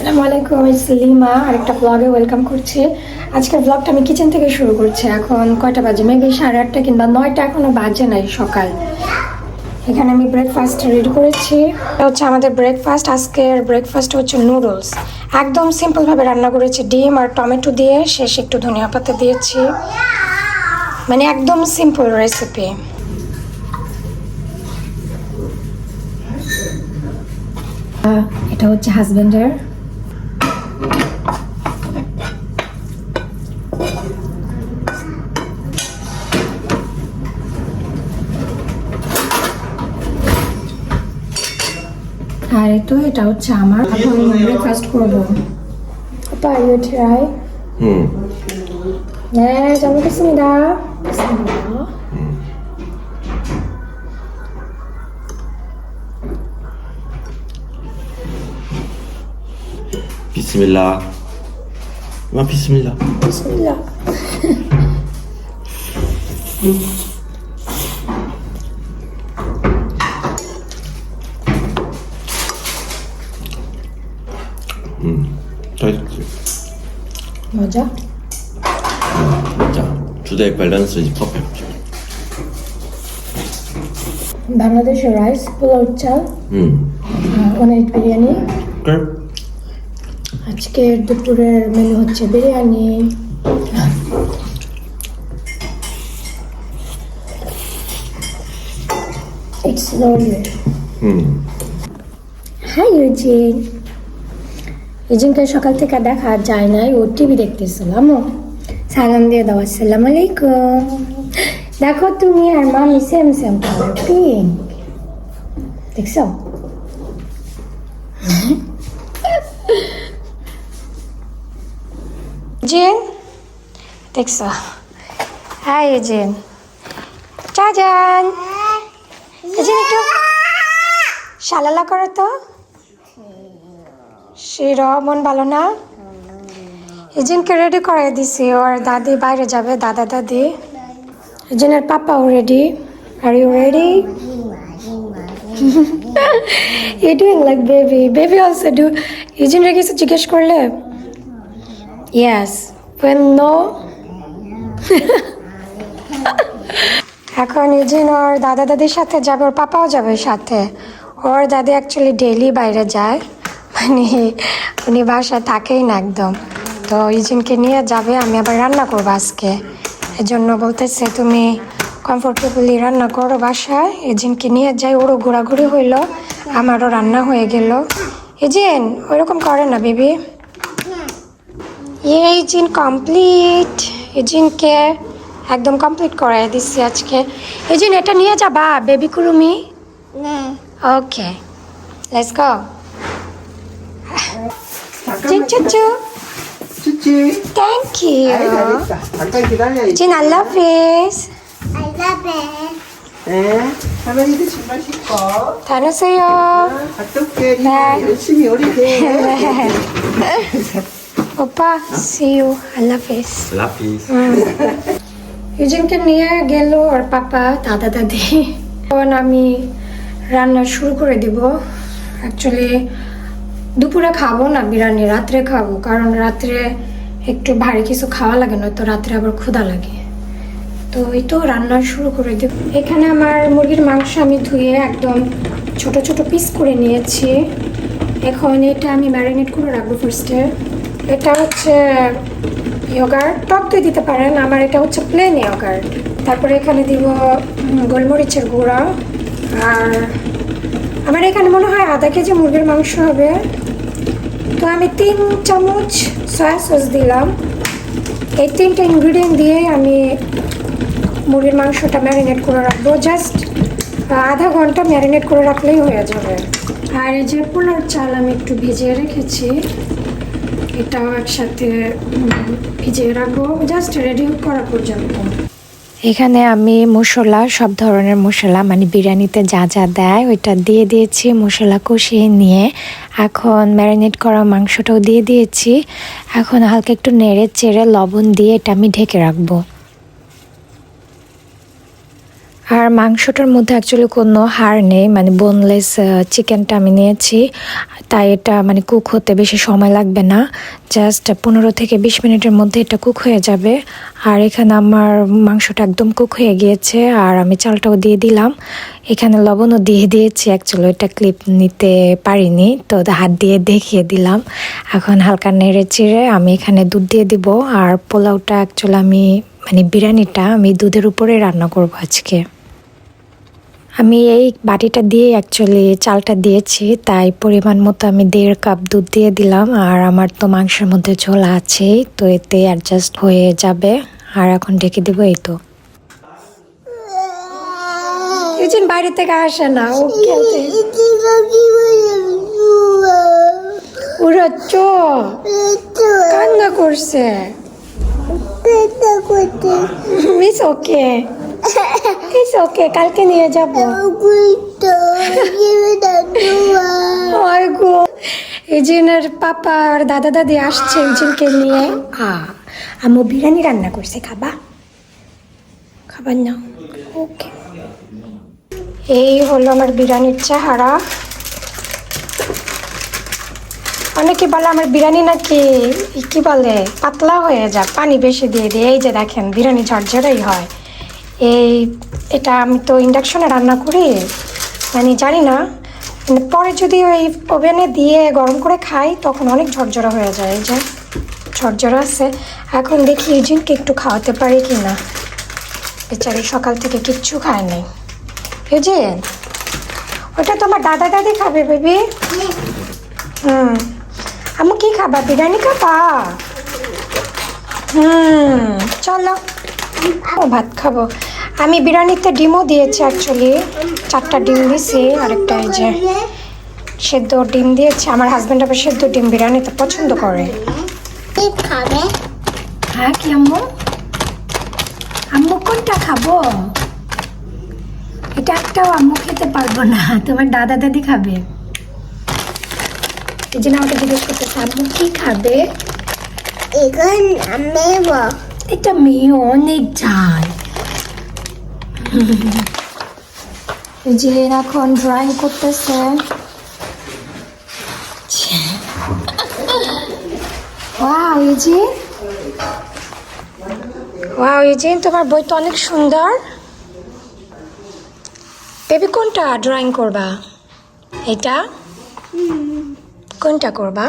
আসসালামু আলাইকুম লিমা আরেকটা ব্লগে ওয়েলকাম করছি। আজকের ব্লগটা আমি কিচেন থেকে শুরু করছি। এখন কয়টা বাজে? মেবি সাড়ে আটটা কিংবা নয়টা এখনও বাজে নাই সকাল। এখানে আমি ব্রেকফাস্ট রেডি করেছি। এটা হচ্ছে আমাদের ব্রেকফাস্ট আজকের ব্রেকফাস্ট হচ্ছে নুডলস একদম সিম্পলভাবে রান্না করেছি। ডিম আর টমেটো দিয়ে শেষ একটু ধনিয়া পাতা দিয়েছি। মানে একদম সিম্পল রেসিপি এটা হচ্ছে হাজবেন্ডের আর এই তো এটা হচ্ছে আমার এখন ব্রেকফাস্ট করবো আপা you try 응. 네, 잘 먹겠습니다. 먹겠습니다. 비스밀라. 마 비스밀라. 비스밀라. 맛있지. 맞아? 자, today balance is perfect. Bangladeshi rice pulao চাল 응. অনেক বিরিয়ানি 그래? আজকের দুপুরের মেনু হচ্ছে biryani It's slowly. 응. High Eugene ইউজিনকে সকাল থেকে দেখা যায় নাই ও টিভি দেখতেছিলাম। ও সালাম দিয়ে দাও আসসালামু আলাইকুম। দেখো তুমি আর মামি সেম সেম কালার পিঙ্ক দেখছ? জিন দেখছ? হাই জিন। চাজান জিন একটু শালালা করো তো। শির মন ভালো না? এজেন্টকে রেডি করে দিছি ওর দাদি বাইরে যাবে দাদা দাদি। এজেন্টের পাপাও ready are you ready you doing like baby baby also do এজেন্টের কিছু জিজ্ঞেস করলে? ইয়াস ওয়েন নো এখন ইউজিন ওর দাদা দাদির সাথে যাবে ওর পাপাও যাবে সাথে। ওর দাদি অ্যাকচুয়ালি ডেইলি বাইরে যায়। মানে উনি বাসায় থাকেই না একদম। তো ইউজিনকে নিয়ে যাবে আমি আবার রান্না করব আজকে। এজন্য বলতেছে তুমি কমফোর্টেবলি রান্না করো বাসায়। এজিনকে নিয়ে যাই ওরও ঘোরাঘুরি হইল আমারও রান্না হয়ে গেল। এজিন ওইরকম করে না বেবি। এই জিন কমপ্লিট এজিনকে একদম কমপ্লিট করাই দিচ্ছি আজকে। এজিন এটা নিয়ে যাবা baby কুরুমি? Okay let's go. Thank 아이 you 잘했다. 잠깐 기다려. Jin I love is I love it. 네. 할머니도 신발 신고. 다녀오세요 갔다 올게. 네. 열심히 요리해. 오빠 see you I love this 라피스. ইউজিনকে নিয়ে গেল ওর পাপা দাদা দাদি এখন আমি রান্না শুরু করে দিব অ্যাকচুয়ালি দুপুরে খাব না, বিরিয়ানি রাত্রে খাব, কারণ রাত্রে একটু ভারী কিছু খাওয়া লাগে না, তো রাত্রে আবার ক্ষুধা লাগে। তো এই তো রান্না শুরু করে দেব। এখানে আমার মুরগির মাংস আমি ধুয়ে একদম ছোট ছোট পিস করে নিয়েছি। এখন এটা আমি ম্যারিনেট করে রাখব ফার্স্টে এটা হচ্ছে ইয়োগার্ট টক দই দিতে পারেন, আমার এটা হচ্ছে প্লেন ইয়োগার্ট তারপরে এখানে দিব গোলমরিচের গুঁড়া, আর আমার এখানে মনে হয় আধা কেজি মুরগির মাংস হবে। তো আমি তিন চামচ সয়া সস দিলাম। এই তিনটে ইনগ্রিডিয়েন্ট দিয়ে আমি মুরগির মাংসটা ম্যারিনেট করে রাখব। জাস্ট আধা ঘণ্টা ম্যারিনেট করে রাখলেই হয়ে যাবে। আর এই যে পোলার চাল আমি একটু ভিজিয়ে রেখেছি, এটাও একসাথে ভিজিয়ে রাখব। জাস্ট রেডি করা পর্যন্ত। এখানে আমি মশলা, সব ধরনের মশলা মানে বিরিয়ানিতে যা যা দেয় ওইটা দিয়ে দিয়েছি, মশলা কষিয়ে নিয়ে। এখন ম্যারিনেট করা মাংসটাও দিয়ে দিয়েছি। এখন হালকা একটু নেড়ে চেড়ে লবণ দিয়ে এটা আমি ঢেকে রাখব। আর মাংসটার মধ্যে অ্যাকচুয়ালি কোনো হাড় নেই মানে বোনলেস চিকেনটা আমি নিয়েছি। তাই এটা মানে কুক হতে বেশি সময় লাগবে না। জাস্ট পনেরো থেকে বিশ মিনিটের মধ্যে এটা কুক হয়ে যাবে। আর এখানে আমার মাংসটা একদম কুক হয়ে গিয়েছে, আর আমি চালটাও দিয়ে দিলাম। এখানে লবণও দিয়ে দিয়েছি অ্যাকচুয়ালি এটা ক্লিপ নিতে পারিনি, তো হাত দিয়ে দেখিয়ে দিলাম। এখন হালকা নেড়ে চিড়ে আমি এখানে দুধ দিয়ে দিব। আর পোলাওটা অ্যাকচুয়ালি আমি মানে বিরিয়ানিটা আমি দুধের উপরে রান্না করব আজকে। আমি এই বাটিটা দিয়ে অ্যাকচুয়ালি চালটা দিয়েছি, তাই পরিমাণ মতো আমি দেড় কাপ দুধ দিয়ে দিলাম, আর আমার তো মাংসের মধ্যে ঝোল আছেই, তো এতে অ্যাডজাস্ট হয়ে যাবে, আর এখন ঢেকে দেবো এই তো। বাইরে থেকে আসে না ও কান্না করছে। মিস ওকে ইস ওকে কালকে নিয়ে যাব। ওই গো পাপা আর দাদা দাদি আসছে ইজিনকে নিয়ে। আ বিরিয়ানি রান্না করছে খাবা? খাবার না। ওকে। এই হলো আমার বিরিয়ানির চেহারা। অনেকে বলে আমার বিরিয়ানি নাকি কি বলে? পাতলা হয়ে যায় পানি বেশি দিয়ে দিয়ে। এই যে দেখেন বিরিয়ানি ঝরঝরাই হয়। এই, এটা আমি তো ইন্ডাকশনে রান্না করি মানে জানি না। মানে পরে যদি ওই ওভেনে দিয়ে গরম করে খাই, তখন অনেক ঝরঝরা হয়ে যায় যে ঝরঝরা আছে। এখন দেখি ইউজিনকে একটু খাওয়াতে পারি কি না বেচারি সকাল থেকে কিচ্ছু খায় নাই। ইউজিন ওটা তোমার দাদা দাদি খাবে বেবি। হুম আমি কি খাবা? বিরিয়ানি খাবা? হুম, চলো। ভাত খাব। আমি বিরিয়ানিতে ডিমও দিয়েছি অ্যাকচুয়ালি চারটা ডিম দিয়েছি আরেকটা এই যে সেদ্ধ ডিম দিয়েছি। আমার হাজব্যান্ড আবার সেদ্ধ ডিম বিরিয়ানিতে পছন্দ করে। খাবে? হ্যাঁ কি আম্মু? আম্মু কোনটা খাব? এটা একটাও আম্মু খেতে পারব না। তোমার দাদা দাদি খাবে। এই জন্য আমাকে জিজ্ঞেস করতেছে আম্মু কি খাবে? এখন আমি এটা মেয়ে অনেক ঝাল যে এখন ড্রয়িং করতেছে। ওয়াও ইজি ওয়াও ইজি তোমার বই তো অনেক সুন্দর। বেবি কোনটা ড্রয়িং করবা? এটা কোনটা করবা?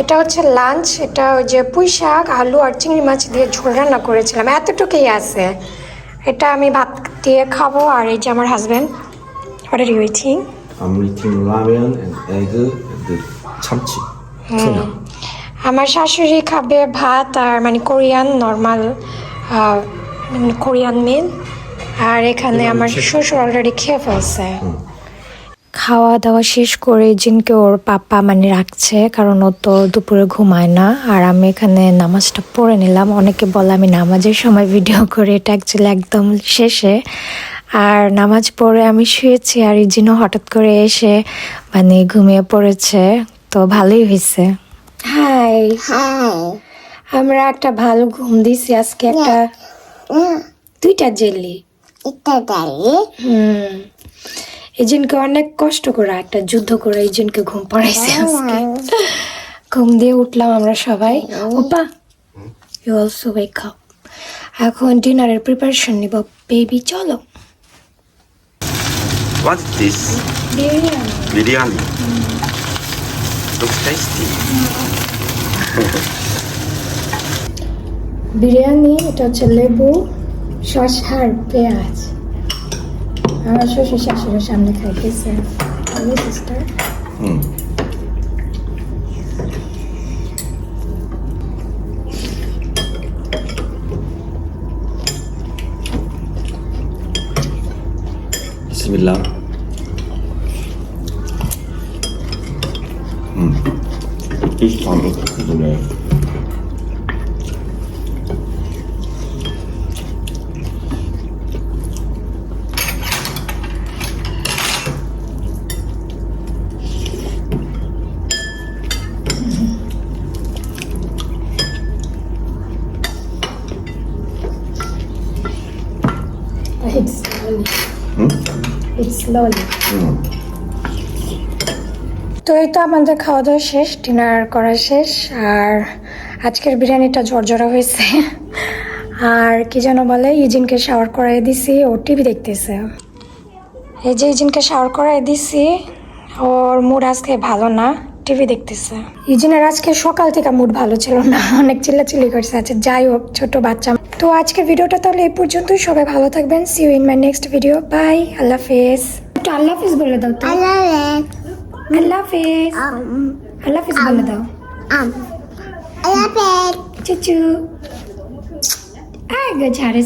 এটা হচ্ছে লাঞ্চ এটা ওই যে পুঁই শাক আলু আর চিংড়ি মাছ দিয়ে ঝোল রান্না করেছিলাম। এতটুকুই আছে। এটা আমি ভাত দিয়ে খাব আর এই যে আমার husband what are you eating I'm eating ramen and egg and 참치. tuna. আমার শাশুড়ি খাবে ভাত আর মানে কোরিয়ান নর্মাল কোরিয়ান মিল। আর এখানে আমার শ্বশুর অলরেডি খেয়ে ফেলছে। খাওয়া দাওয়া শেষ করে জিনকে ওর পাপা মানে রাখছে কারণ ও তো দুপুরে ঘুমায় না। আর আমি এখানে নামাজটা পড়ে নিলাম। অনেকে বলে আমি নামাজের সময় ভিডিও করে এটা অ্যাকচুয়ালি একদম শেষে। আর নামাজ পড়ে আমি শুয়েছি আর জিনও হঠাৎ করে এসে মানে ঘুমিয়ে পড়েছে। তো ভালোই হয়েছে। হাই আমরা একটা ভালো ঘুম দিছি আজকে একটা দুইটা জেলি। এটা হুম। এজেন্টকে অনেক কষ্ট করে একটা যুদ্ধ করে এজেন্টকে ঘুম পাড়াইছে আজকে। ঘুম দিয়ে উঠলাম আমরা সবাই। ওপা ইউ অলসো ওয়েক আপ এখন ডিনারের প্রিপারেশন নিব। বেবি চলো। What's this? Biryani Biryani. Looks tasty. Biryani এটা হচ্ছে লেবু শসা আর পেঁয়াজ। Ama şu şişe şişem de kalitesi. Alıyor sister. Hmm. Bismillah. Hmm. Ich kann das nicht. Slowly. তো এই তো আমাদের খাওয়া দাওয়া শেষ ডিনার করা শেষ, আর আজকের বিরিয়ানিটা জর্জরা হয়েছে। আর কি যেন বলে, ইজিনকে শাওয়ার করাই দিছি, ও টিভি দেখতেছে। এই যে ইজিনকে শাওয়ার করাই দিছি, ওর মুড আজকে ভালো না টিভি দেখতেছে। ইজিনের আজকে সকাল থেকে মুড ভালো ছিল না, অনেক চিল্লাচিল্লি করছে আচ্ছা যাই হোক, ছোট বাচ্চা তো আজকে ভিডিওটা তাহলে এই পর্যন্তই। সবাই ভালো থাকবেন। See you in my next video bye আল্লাহ হাফেজ। একটু আল্লাহ হাফেজ বলে দাও তো। আল্লাহ হাফেজ। আল্লাহ হাফেজ। বলে দাও। আল্লাহ হাফেজ. চুচু। আগে ঝাড়ে